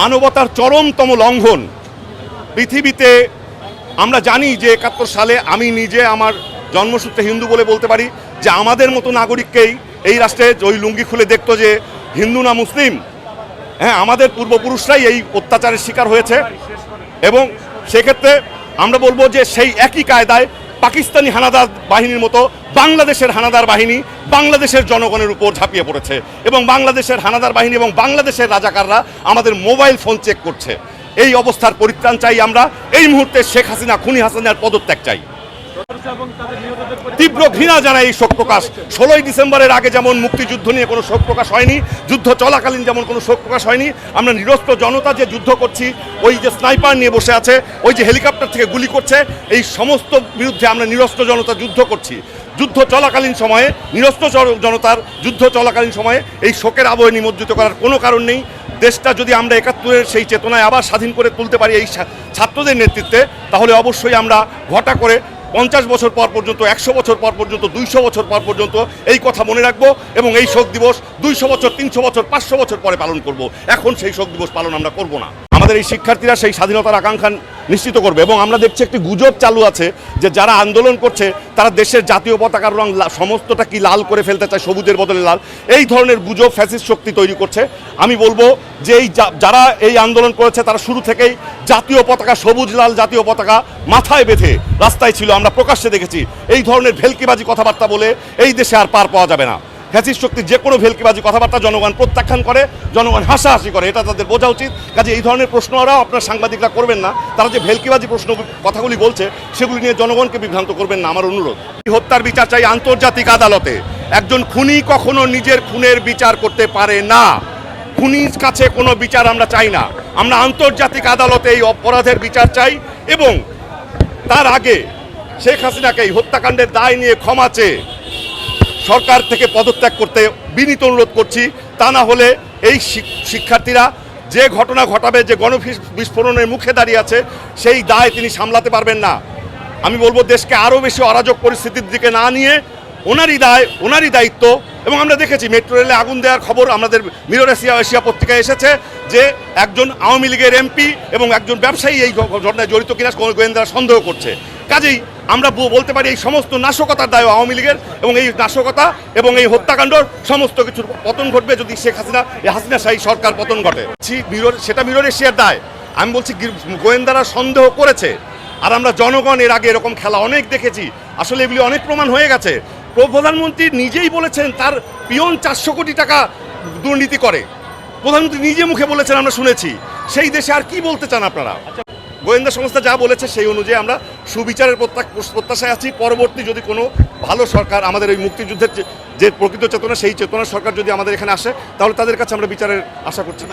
মানবতার চরমতম লঙ্ঘন। পৃথিবীতে আমরা জানি যে একাত্তর সালে আমি নিজে আমার জন্মসূত্রে হিন্দু বলে বলতে পারি যে আমাদের মতো নাগরিককেই এই রাষ্ট্রে ওই লুঙ্গি খুলে দেখতো যে হিন্দু না মুসলিম। হ্যাঁ আমাদের পূর্বপুরুষরাই এই অত্যাচারের শিকার হয়েছে এবং সেক্ষেত্রে আমরা বলব যে সেই একই কায়দায় পাকিস্তানি হানাদার বাহিনীর মতো বাংলাদেশের হানাদার বাহিনী বাংলাদেশের জনগণের উপর ঝাঁপিয়ে পড়েছে এবং বাংলাদেশের হানাদার বাহিনী এবং বাংলাদেশের রাজাকাররা আমাদের মোবাইল ফোন চেক করছে। এই অবস্থার পরিত্রাণ চাই আমরা। এই মুহূর্তে শেখ হাসিনা, খুনি হাসিনার পদত্যাগ চাই। তীব্র ঘৃণা জানায় এই শোক প্রকাশ। ষোলোই ডিসেম্বরের আগে যেমন মুক্তিযুদ্ধ নিয়ে কোনো শোক প্রকাশ হয়নি, যুদ্ধ চলাকালীন যেমন কোনো শোক প্রকাশ হয়নি, আমরা নিরস্ত্র জনতা যে যুদ্ধ করছি, ওই যে স্নাইপার নিয়ে বসে আছে, ওই যে হেলিকপ্টার থেকে গুলি করছে, এই সমস্ত বিরুদ্ধে আমরা নিরস্ত্র জনতা যুদ্ধ করছি। যুদ্ধ চলাকালীন সময়ে, নিরস্ত্র জনতার যুদ্ধ চলাকালীন সময়ে এই শোকের আবহে নিমজ্জিত করার কোনো কারণ নেই। দেশটা যদি আমরা একাত্তরের সেই চেতনায় আবার স্বাধীন করে তুলতে পারি এই ছাত্রদের নেতৃত্বে, তাহলে অবশ্যই আমরা ঘটা করে পঞ্চাশ বছর পর পর্যন্ত, একশো বছর পর পর্যন্ত, দুইশো বছর পর পর্যন্ত এই কথা মনে রাখব এবং এই শোক দিবস দুইশো বছর, তিনশো বছর, পাঁচশো বছর পরে পালন করব। এখন সেই শোক দিবস পালন আমরা করব না। আমাদের এই শিক্ষার্থীরা সেই স্বাধীনতার আকাঙ্ক্ষা নিশ্চিত করবে এবং আমরা দেখছি একটি গুজব চালু আছে যে যারা আন্দোলন করছে, তারা দেশের জাতীয় পতাকার রং সমস্তটা কি লাল করে ফেলতে চায়, সবুজের বদলে লাল? এই ধরনের গুজব ফ্যাসিস শক্তি তৈরি করছে। আমি বলব যে এই যারা এই আন্দোলন করেছে, তারা শুরু থেকেই জাতীয় পতাকা, সবুজ, লাল জাতীয় পতাকা মাথায় বেঁধে রাস্তায় ছিল। আমরা প্রকাশ্যে দেখেছি এই ধরনের ভেলকিবাজি কথাবার্তা বলে এই দেশে আর পার পাওয়া যাবে না। ফ্যাসিস্ট শক্তির যে কোনো ভেলকিবাজি কথাবার্তা জনগণ প্রত্যাখ্যান করে, জনগণ হাসাহাসি করে, এটা তাদের বোঝা উচিত। কাজে এই ধরনের প্রশ্ন প্রশ্নরাও আপনার সাংবাদিকরা করবেন না। তারা যে ভেলকিবাজি প্রশ্ন কথাগুলি বলছে, সেগুলি নিয়ে জনগণকে বিভ্রান্ত করবেন না, আমার অনুরোধ। হত্যার বিচার চাই আন্তর্জাতিক আদালতে। একজন খুনি কখনো নিজের খুনের বিচার করতে পারে না। খুনির কাছে কোনো বিচার আমরা চাই না। আমরা আন্তর্জাতিক আদালতে এই অপরাধের বিচার চাই এবং তার আগে শেখ হাসিনাকে এই হত্যাকাণ্ডের দায় নিয়ে ক্ষমা চেয়ে সরকার থেকে পদত্যাগ করতে বিনীত অনুরোধ করছি। তা না হলে এই শিক্ষার্থীরা যে ঘটনা ঘটাবে, যে গণবিস্ফোরণের মুখে দাঁড়িয়ে আছে, সেই দায় তিনি সামলাতে পারবেন না। আমি বলব, দেশকে আরও বেশি অরাজক পরিস্থিতির দিকে না নিয়ে ওনারই দায়, ওনারই দায়িত্ব। এবং আমরা দেখেছি, মেট্রো রেলে আগুন দেওয়ার খবর আমাদের মিরর এশিয়া এশিয়া পত্রিকায় এসেছে যে একজন আওয়ামী লীগের এমপি এবং একজন ব্যবসায়ী এই ঘটনায় জড়িত কোনো গোয়েন্দারা সন্দেহ করছে। কাজেই আমরা বলতে পারি এই সমস্ত নাশকতার দায় আওয়ামী লীগের এবং এই নাশকতা এবং এই হত্যাকাণ্ডর সমস্ত কিছুর পতন ঘটবে যদি শেখ হাসিনা হাসিনা শাহী সরকার পতন ঘটে। সেটা মিরর এশিয়ার দায়। আমি বলছি গোয়েন্দারা সন্দেহ করেছে। আর আমরা জনগণ এর আগে এরকম খেলা অনেক দেখেছি। আসলে এগুলি অনেক প্রমাণ হয়ে গেছে। প্র- প্রধানমন্ত্রী নিজেই বলেছেন তার পিয়ন চারশো কোটি টাকা দুর্নীতি করে। প্রধানমন্ত্রী নিজে মুখে বলেছেন আমরা শুনেছি। সেই দেশে আর কি বলতে চান আপনারা? গোয়েন্দা সংস্থা যা বলেছে সেই অনুযায়ী আমরা সুবিচারের প্রত্যা- প্রত্যাশায় আছি। পরবর্তী যদি কোনো ভালো সরকার আমাদের ওই মুক্তিযুদ্ধের যে প্রকৃত চেতনা, সেই চেতনা সরকার যদি আমাদের এখানে আসে, তাহলে তাদের কাছে আমরা বিচারের আশা করছি।